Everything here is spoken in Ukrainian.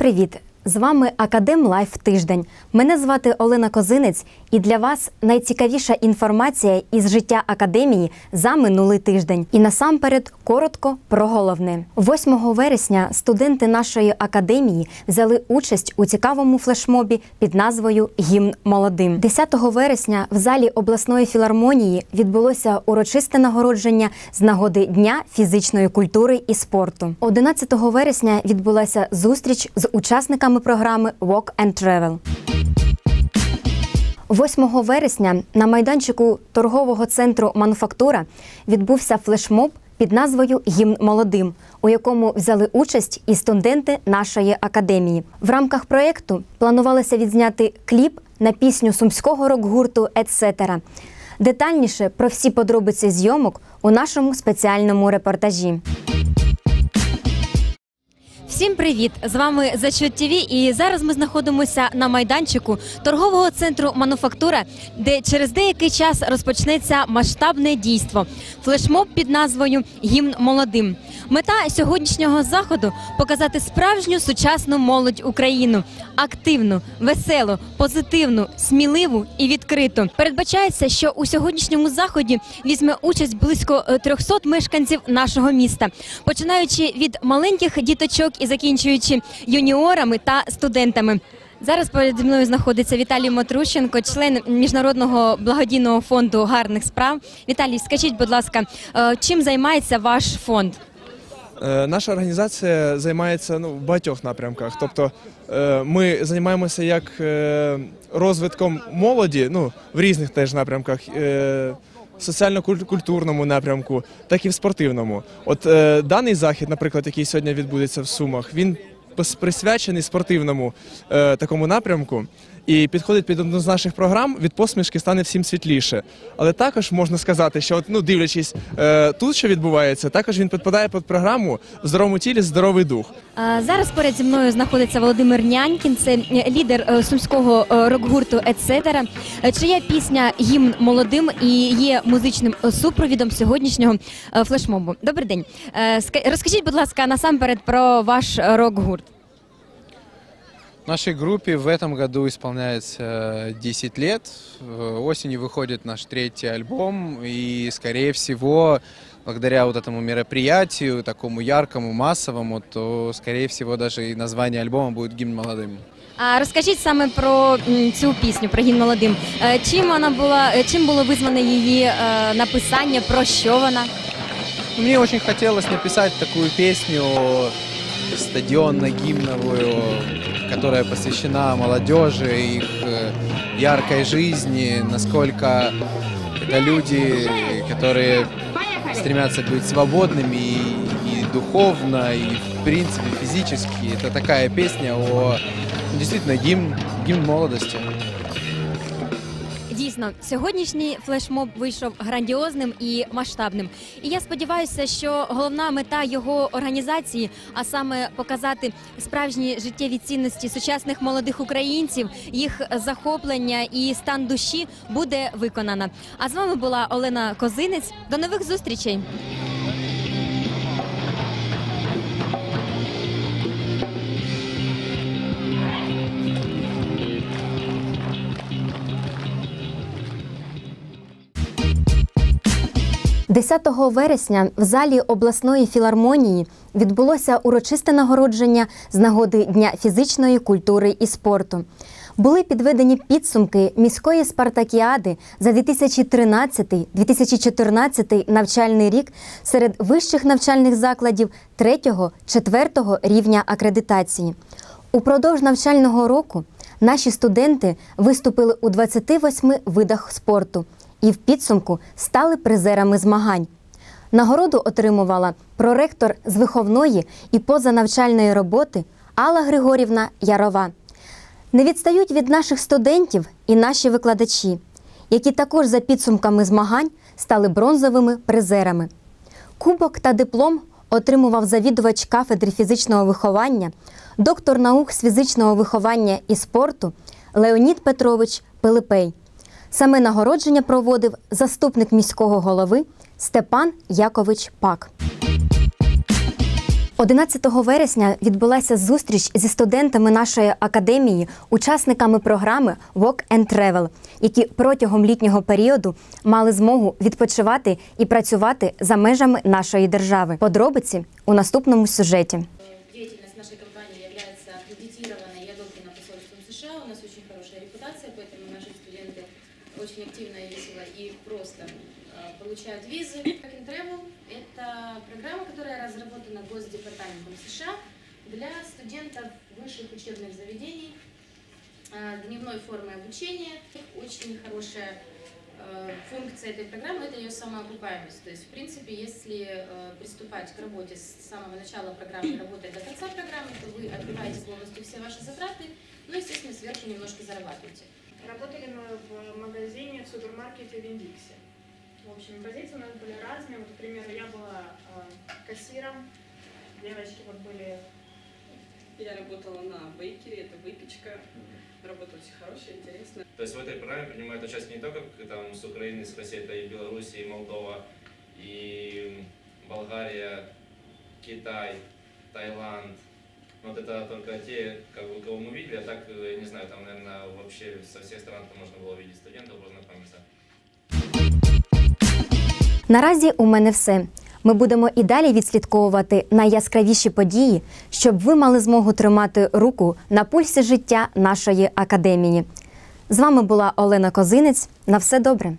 привіт! З вами Академ Лайф Тиждень. Мене звати Олена Козинець, і для вас найцікавіша інформація із життя академії за минулий тиждень. І насамперед коротко про головне. 8 вересня студенти нашої академії взяли участь у цікавому флешмобі під назвою Гімн молодим. 10 вересня в залі обласної філармонії відбулося урочисте нагородження з нагоди Дня фізичної культури і спорту. 11 вересня відбулася зустріч з учасниками програми Walk and Travel. 8 вересня на майданчику торгового центру Мануфактура відбувся флешмоб під назвою Гімн молодим, у якому взяли участь і студенти нашої академії. В рамках проєкту планувалося відзняти кліп на пісню сумського рок-гурту «Етсетера». Детальніше про всі подробиці зйомок у нашому спеціальному репортажі. Всім привіт! З вами Зачут ТВ і зараз ми знаходимося на майданчику торгового центру Мануфактура, де через деякий час розпочнеться масштабне дійство флешмоб під назвою Гімн молодим. Мета сьогоднішнього заходу показати справжню сучасну молодь Україну активну, веселу, позитивну, сміливу і відкриту. Передбачається, що у сьогоднішньому заході візьме участь близько е, 300 мешканців нашого міста, починаючи від маленьких діточок і закінчуючи юніорами та студентами. Зараз переді мною знаходиться Віталій Матрущенко, член міжнародного благодійного фонду гарних справ. Віталій, скажіть, будь ласка, е, чим займається ваш фонд? Е, Наша організація займається ну, в багатьох напрямках. Тобто е, ми займаємося як е, розвитком молоді, ну, в різних теж напрямках, соціально-культурному напрямку, так і в спортивному. От даний захід, наприклад, який сьогодні відбудеться в Сумах, він присвячений спортивному такому напрямку. І підходить під одну з наших програм від посмішки стане всім світліше. Але також можна сказати, що от, ну, дивлячись е, тут, що відбувається, також він підпадає під програму здоровому тілі здоровий дух. Е, Зараз поряд зі мною знаходиться Володимир Нянькін, це е, лідер е, сумського е, рок-гурту «Етсетера», чия пісня Гімн молодим і є музичним супровідом сьогоднішнього флешмобу. Добрий день. Е, Розкажіть, будь ласка, насамперед про ваш рок-гурт. Нашей группе в этом году исполняется э, 10 лет. Э, Осенью выходит наш третий альбом, и, скорее всего, благодаря вот этому мероприятию, такому яркому, массовому, то, скорее всего, даже и название альбома будет «Гимн молодым». А розкажіть саме про м, цю пісню, про гімн молодим. Е, Чим вона була, е, чим було визване її е, написання, про що вона? Мне очень хотелось написать такую песню стадионно-гимновую, которая посвящена молодежи, их э, яркой жизни, насколько это люди, которые стремятся быть свободными и, и духовно, и в принципе физически. Это такая песня о действительно гимн, гимн молодости. Дійсно, сьогоднішній флешмоб вийшов грандіозним і масштабним. І я сподіваюся, що головна мета його організації, а саме показати справжні життєві цінності сучасних молодих українців, їх захоплення і стан душі буде виконана. А з вами була Олена Козинець. До нових зустрічей. – 10 вересня в залі обласної філармонії відбулося урочисте нагородження з нагоди Дня фізичної культури і спорту. Були підведені підсумки міської спартакіади за 2013-2014 навчальний рік серед вищих навчальних закладів 3-4 рівня акредитації. Упродовж навчального року наші студенти виступили у 28 видах спорту і в підсумку стали призерами змагань. Нагороду отримувала проректор з виховної і позанавчальної роботи Алла Григорівна Ярова. Не відстають від наших студентів і наші викладачі, які також за підсумками змагань стали бронзовими призерами. Кубок та диплом отримував завідувач кафедри фізичного виховання, доктор наук з фізичного виховання і спорту Леонід Петрович Пилипей. Саме нагородження проводив заступник міського голови Степан Якович Пак. 11 вересня відбулася зустріч зі студентами нашої академії, учасниками програми Walk and Travel, які протягом літнього періоду мали змогу відпочивати і працювати за межами нашої держави. Подробиці у наступному сюжеті. Деятельность нашей компании является аккредитированной и одобрена посольством США. У нас очень хорошая репутация, поэтому наши студенты очень активно, и весело и просто э, получают визы. Hack and Travel – это программа, которая разработана Госдепартаментом США для студентов высших учебных заведений э, дневной формы обучения. Очень хорошая э, функция этой программы – это ее самоокупаемость. То есть, в принципе, если приступать к работе с самого начала программы, работая до конца программы, то вы отбиваете полностью все ваши затраты, ну, естественно, сверху немножко зарабатываете. Работали мы в магазине, в супермаркете в Индиксе. В общем, позиции у нас были разные. Вот, к примеру, я была э, кассиром, девочки вот были Я работала на бейкере, это выпечка. Работа очень хорошая, интересная. То есть в этой программе принимают участие не только там, с Украины, с России, это и Белоруссия, и Молдова, и Болгария, Китай, Таиланд. Вот это только те, как бы, кого мы видели, а так, э, я не знаю, там, наверное, вообще со всех стран там можно было видеть студентов, познакомиться. Наразі у мене все. Ми будемо і далі відслідковувати найяскравіші події, щоб ви мали змогу тримати руку на пульсі життя нашої академії. З вами була Олена Козинець. На все добре.